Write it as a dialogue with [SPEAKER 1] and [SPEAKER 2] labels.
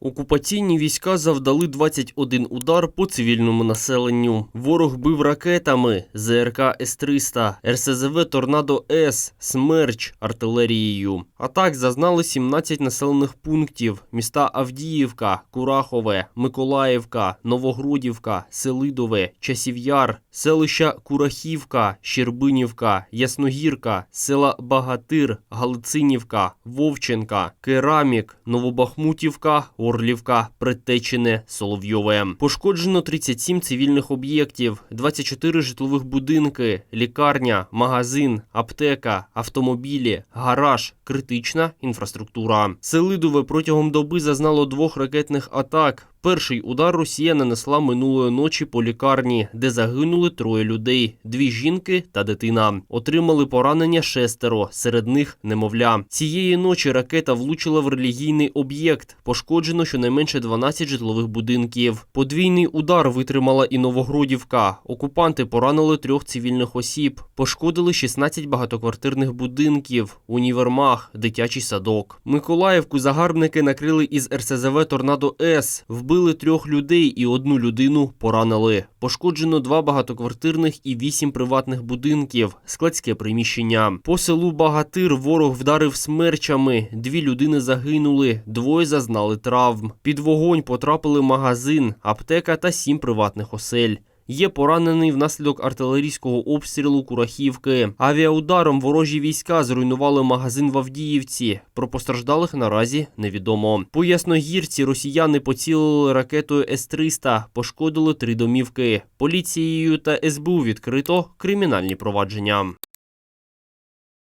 [SPEAKER 1] Окупаційні війська завдали 21 удар по цивільному населенню. Ворог бив ракетами ЗРК С-300, РСЗВ Торнадо С, Смерч артилерією. Атак зазнали 17 населених пунктів: міста Авдіївка, Курахове, Миколаївка, Новогродівка, Селидове, Часів'яр, селища Курахівка, Щербинівка, Ясногірка, села Багатир, Галицинівка, Вовченка, Керамік, Новобахмутівка, Орлівка, Притечине, Соловйове. Пошкоджено 37 цивільних об'єктів, 24 житлових будинки, лікарня, магазин, аптека, автомобілі, гараж, критична інфраструктура. Селидове протягом доби зазнало двох ракетних атак. Перший удар Росія нанесла минулої ночі по лікарні, де загинули троє людей: дві жінки та дитина. Отримали поранення шестеро, серед них немовля. Цієї ночі ракета влучила в релігійний об'єкт. Пошкоджено щонайменше 12 житлових будинків. Подвійний удар витримала і Новогродівка. Окупанти поранили трьох цивільних осіб, пошкодили 16 багатоквартирних будинків, універмаг, дитячий садок. Миколаївку загарбники накрили із РСЗВ Торнадо С. Вбили трьох людей і одну людину поранили. Пошкоджено два багатоквартирних і вісім приватних будинків, складське приміщення. По селу Багатир ворог вдарив смерчами. Дві людини загинули, двоє зазнали травм. Під вогонь потрапили магазин, аптека та сім приватних осель. Є поранений внаслідок артилерійського обстрілу Курахівки. Авіаударом ворожі війська зруйнували магазин в Авдіївці. Про постраждалих наразі невідомо. По Ясногірці росіяни поцілили ракетою С-300, пошкодили три домівки. Поліцією та СБУ відкрито кримінальні провадження.